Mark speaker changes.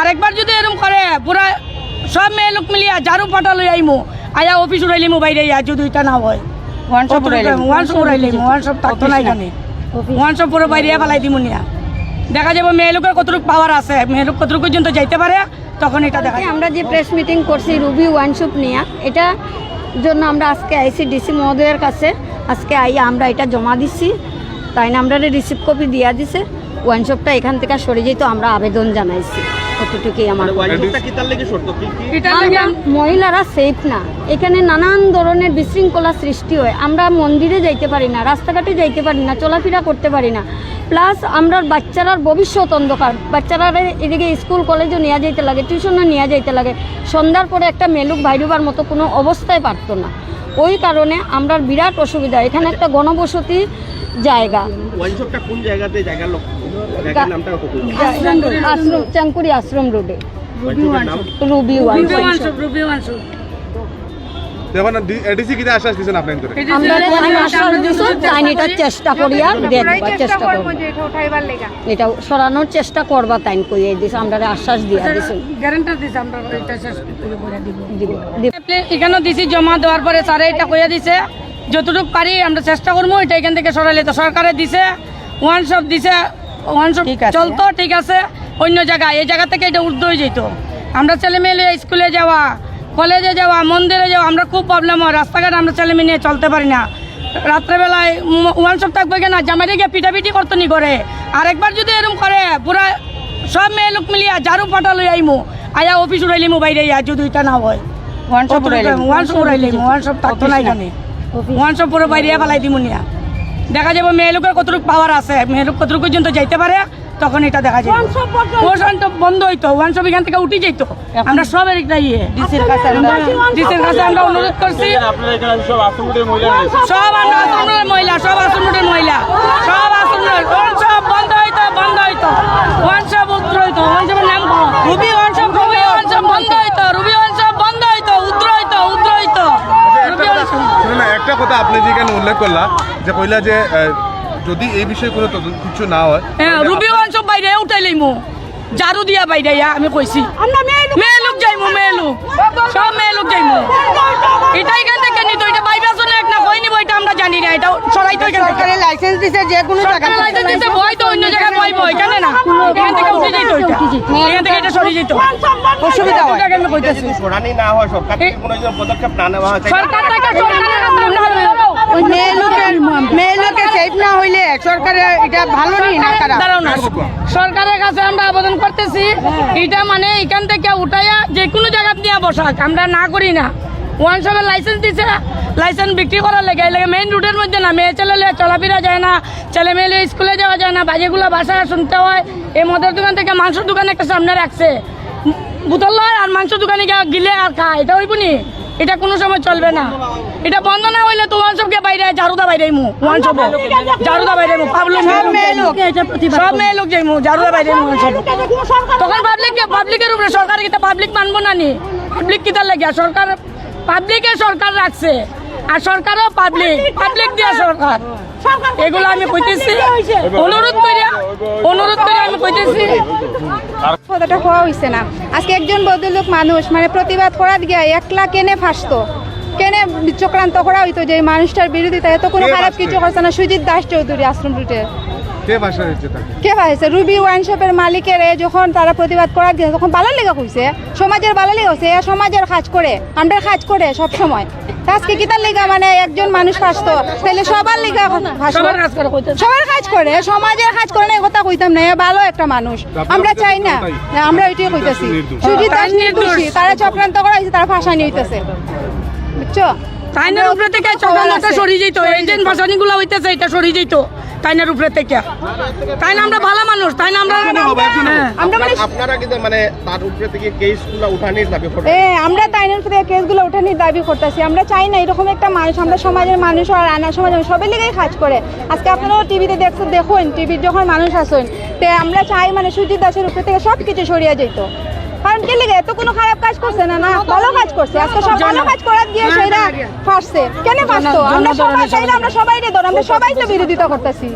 Speaker 1: আরেকবার যদি এরকম করে পুরা সব মেয়ে লোক মিলিয়া ঝাড়ু পাটা লই আইমু আয়া অফিস উড়াইলিমু বাইরে ইয়া যদি এটা না হয়। ওয়ান উড়াইলিমু ওয়ান শপ উড়াইলিমু ওয়ান শপ থাকতো না এখানে। ওয়ান শপ পুরো বাইরে ফেলাই দিমু নিয়া। দেখা যাবে মেয়ে লোকের কতটুকু পাওয়ার আছে মেয়ে লোক কতটুকু পর্যন্ত যাইতে পারে তখন এটা দেখা
Speaker 2: আমরা যে প্রেস মিটিং করছি রুবি ওয়ান শপ নিয়ে এটা জন্য আমরা আজকে আইসি ডিসি মহোদয়ের কাছে। আজকে আই আমরা এটা জমা দিচ্ছি তাই না? আমরা রিসিভ কপি দিয়া দিছে। ওয়ান শপটা এখান থেকে সরে যেত আমরা আবেদন জানাইছি। কতটুকুই আমার
Speaker 3: মানে ওয়াইনশপটা কি তার লেগে শর্ত কি কি?
Speaker 1: এটা
Speaker 2: আমরা মহিলারা সেফ না। এখানে নানান ধরনের বিশৃঙ্খলা সৃষ্টি হয়। আমরা মন্দিরে যাইতে পারি না রাস্তাঘাটে যাইতে পারি না চলাফেরা করতে পারি না। প্লাস আমরা বাচ্চারার ভবিষ্যৎ অন্ধকার। বাচ্চারা এদিকে স্কুল কলেজও নিয়ে যাইতে লাগে টিউশনও নিয়ে যাইতে লাগে। সন্ধ্যার পরে একটা মেলুক বাইরুবার মতো কোনো অবস্থায় পারতো না। ওই কারণে আমরা বিরাট অসুবিধা। এখানে একটা গণবসতি জায়গা।
Speaker 3: কোন জায়গাতে জায়গার
Speaker 2: আশ্রম চাঙ্কুরি আশ্রম রোডে।
Speaker 3: ওয়াইনশপের
Speaker 2: Ruby
Speaker 1: Ruby wine shop Ruby wine shop
Speaker 4: দেখুন এডিসি কিটা আশ্বাস দিছেন আপনার করে।
Speaker 2: আমরা আমি আশ্বাস দিছো চাইনিটার চেষ্টা করব। এটা সরানোর চেষ্টা করবা তাইন কইয়ে দিছে আমরা আশ্বাস দিয়া দিছো।
Speaker 1: গ্যারান্টার দিছে আমরা এটা শেষ করে বলে দিব।
Speaker 2: দিব। দিব।
Speaker 1: এখানেও দিছি জমা দেওয়ার পরে স্যারে এটা কইয়া দিছে যতটুকু পারি আমরা চেষ্টা করব এটা এখান থেকে সরাইলে তো সরকারে দিছে ওয়ান শপ দিছে চলতো ঠিক আছে। অন্য জায়গায়। এই জায়গা থেকে এটা উর্ধ হয়ে যেত আমরা ছেলে মেয়ে স্কুলে যাওয়া কলেজে যাওয়া মন্দিরে যাওয়া আমরা খুব প্রবলেম হয়। রাস্তাঘাট আমরা ছেলে মেয়ে নিয়ে চলতে পারি না। রাত্রেবেলায় ওয়ান শপ থাকবে কেনা? জামাইরে গিয়ে পিটাপিটি করতো নি করে আরেকবার যদি এরকম করে পুরা সব মেয়ে লোক মিলিয়া ঝাড়ু পাটা লই আইমু। আয়া অফিস উড়াইলিমু বাইরে ইয়া যদি এটা না হয়। ওয়ান শপ ওয়ান শপ উড়াইলিমু ওয়ান শপ থাকতো না এখানে ওয়ান শপ পুরো বাইরে ফেলাই দিমু নিয়া। দেখা যাবে মেয়ে লোকের কতটুকু পাওয়ার আছে। মেয়ে লোক কতটুকু পর্যন্ত যাইতে পারে তখন এটা দেখা যাবে। ওয়ান শপ বন্ধ হইতো ওয়ান সব এখান থেকে উঠে যাইতো। আমরা সবের একটা ইয়ে ডিসির কাছে ডিসির কাছে আমরা অনুরোধ করছি।
Speaker 3: সব আশ্রমের মহিলা
Speaker 1: সব আমরা আসনের মহিলা সব আসনের মহিলা সব আসনের ওয়ান শপ বন্ধ হইতো বন্ধ হইতো। ওয়ান শপ উদ্র হইতো ওয়ান শপের নাম কি? Ruby wine shop Ruby wine shop বন্ধ হইতো রুবি ওয়ান শপ বন্ধ হইতো উদ্র হইতো উদ্র হইতো রুবি ওয়ান শপ
Speaker 4: শুনুন না, একটা কথা আপনি যেখানে উল্লেখ করলা যে কইলা যে যদি এই বিষয়ে কোনো তদন্ত কিছু না হয়
Speaker 1: হ্যাঁ রুবি ওয়ান সব বাইরে উঠাই লইমু। জারু দিয়া বাইরে আমি কইছি। মেয়ে লোক যাইমু মেয়ে লোক। সব মেয়ে লোক যাইমু। এটা এখান থেকে নিত এটা বাইবে আসলে এক না কই নিব এটা আমরা জানি না এটা সরাই তো এখান থেকে।
Speaker 5: লাইসেন্স দিছে যে কোনো
Speaker 1: সরকারের লাইসেন্স দিতে বই তো অন্য জায়গায় বইব এখানে না। এখান থেকে উঠে যাইতো এটা। এখান থেকে এটা সরে যেত। অসুবিধা হয়। আমি কইতেছি
Speaker 3: শুনানি না হয় সরকার থেকে কোনো পদক্ষেপ না নেওয়া হয়।
Speaker 1: সরকার থেকে সরকারের
Speaker 5: সরকারের
Speaker 1: কাছে আমরা আবেদন করতেছি। এটা মানে এখান থেকে উঠাইয়া যে কোনো জায়গা নিয়ে বসাক আমরা না করি না। ওয়ান শপের লাইসেন্স দিছে। লাইসেন্স বিক্রি করার লেগে লেগে মেইন রুটের মধ্যে না, মেয়ে ছেলে চলাফেরা যায় না, ছেলে মেয়ে স্কুলে যাওয়া যায় না, বাজেগুলো বাসায় শুনতে হয়। এই মদের দোকান থেকে মাংসের দোকান একটা সামনে রাখছে। বোতল আর মাংস দোকানে গিলে আর খায়। এটা হইব নি? এটা কোনো সময় চলবে না। এটা বন্ধ না হইলে তো ওয়ান শপকে বাইরে ঝাড়ুদা বাইরে মু ওয়ান শপ ঝাড়ুদা বাইরে মু পাবলো সব মেয়ে লোক। সব মেয়ে লোক যাইমু ঝাড়ুদা বাইরে মু তখন পাবলিক পাবলিকের উপরে সরকার কিতা পাবলিক মানবো না নি? পাবলিক কিতা লাগে সরকার পাবলিকে সরকার রাখছে। আর সরকারও পাবলিক পাবলিক দিয়া সরকার। এগুলো আমি কইতেছি অনুরোধ করিয়া অনুরোধ করে আমি কইতেছি।
Speaker 6: কথাটা হওয়া হয়েছে না। আজকে একজন ভদ্রলোক মানুষ মানে প্রতিবাদ করার গিয়া একলা কেনে ফাঁসতো? কেনে চক্রান্ত করা হইতো যে মানুষটার বিরোধিতা? এত কোনো খারাপ কিছু করছে না? সুজিত দাস চৌধুরী আশ্রম রুটের
Speaker 4: কে ভাষা
Speaker 6: রুবি ওয়াইন শপের মালিকের যখন তারা প্রতিবাদ করার গিয়ে তখন ভালো লেগে কইছে। সমাজের ভালো লেগে হয়েছে সমাজের কাজ করে আমরা কাজ করে সব সময় তা কি তার লেগা? মানে একজন মানুষ ফাঁসতো তাহলে সবার লেগা
Speaker 1: সবার কাজ করে কইতেছি।
Speaker 6: সবার কাজ করে। সমাজের কাজ করে না কথা কইতাম না। ভালো একটা মানুষ। আমরা চাই না। আমরা এটাই কইতাছি। সুজিত দাস নির্দোষী। তারা চক্রান্ত করা হয়েছে তারা ফাঁসানি নিতেছে বুঝছ?
Speaker 1: তাইনের উপরে থেকে চক্রান্তটা সরিয়ে যেত এই যে ভাসানিগুলো হইতেছে এটা সরিয়ে যেত তাইনের উপরে থেকে। তাই না আমরা ভালো মানুষ তাই না আমরা হ্যাঁ।
Speaker 6: আমরা মানে
Speaker 3: আপনারা কিন্তু মানে তার উপরে থেকে কেসগুলো উঠানির দাবি করতে
Speaker 6: এ আমরা তাইনের উপরে কেসগুলো উঠানির দাবি করতেছি। আমরা চাই না এরকম একটা মানুষ আমরা সমাজের মানুষ আর আনা সমাজ সবাই লেগেই কাজ করে। আজকে আপনারাও টিভিতে দেখছেন দেখুন টিভির যখন মানুষ আসেন তে আমরা চাই মানে সুজিত দাসের উপরে থেকে সব কিছু সরিয়ে যেত। কে লেগে এত কোনো খারাপ কাজ করছে না না? ভালো কাজ করছে। আজকে সব ভালো কাজ করার দিয়ে সেরা ফাঁসছে। কেন ফাঁসতো? আমরা সবাই আমরা সবাই রে ধর আমরা সবাই তো বিরোধিতা করতেছি।